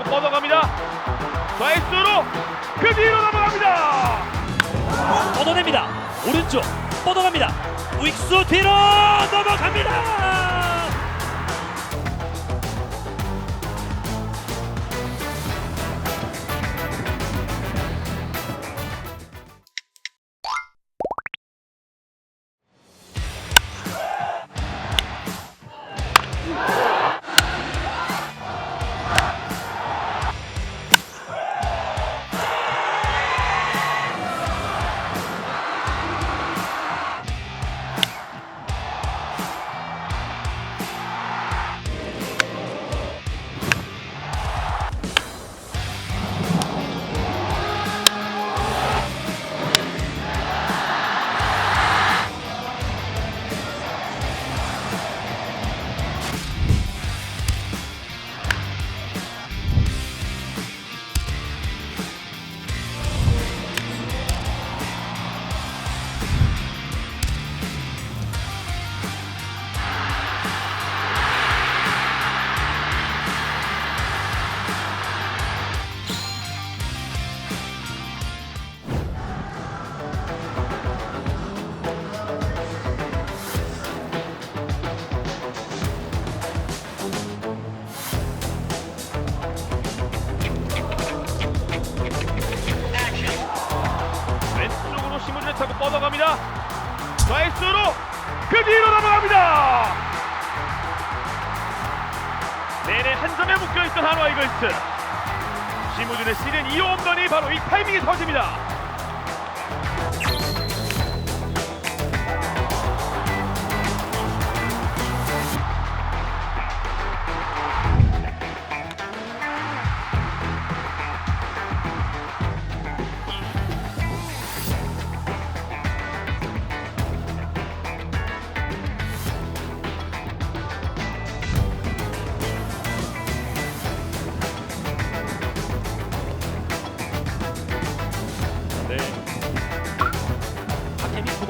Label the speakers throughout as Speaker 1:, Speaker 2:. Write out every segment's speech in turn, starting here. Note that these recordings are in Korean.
Speaker 1: 타고 뻗어갑니다. 좌익수로 그 뒤로 넘어갑니다.
Speaker 2: 뻗어냅니다. 오른쪽 뻗어갑니다. 우익수 뒤로 넘어갑니다.
Speaker 1: 타고 뻗어갑니다. 좌익수로 그 뒤로 넘어갑니다. 내내 한 점에 묶여있던 한화 이글스. 심우준의 시즌 2호 홈런이 바로 이 타이밍에 터집니다.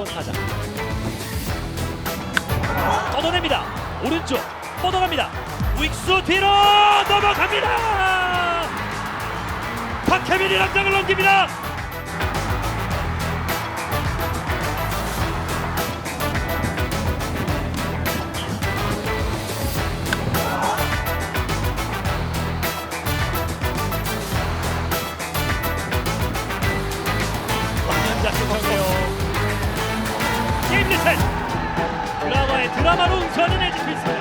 Speaker 2: 5번 타자. 뻗어냅니다. 오른쪽 뻗어갑니다. 우익수 뒤로 넘어갑니다. 박혜민이 남장을 넘깁니다. 드라마의 드라마로 운수하는 에지필스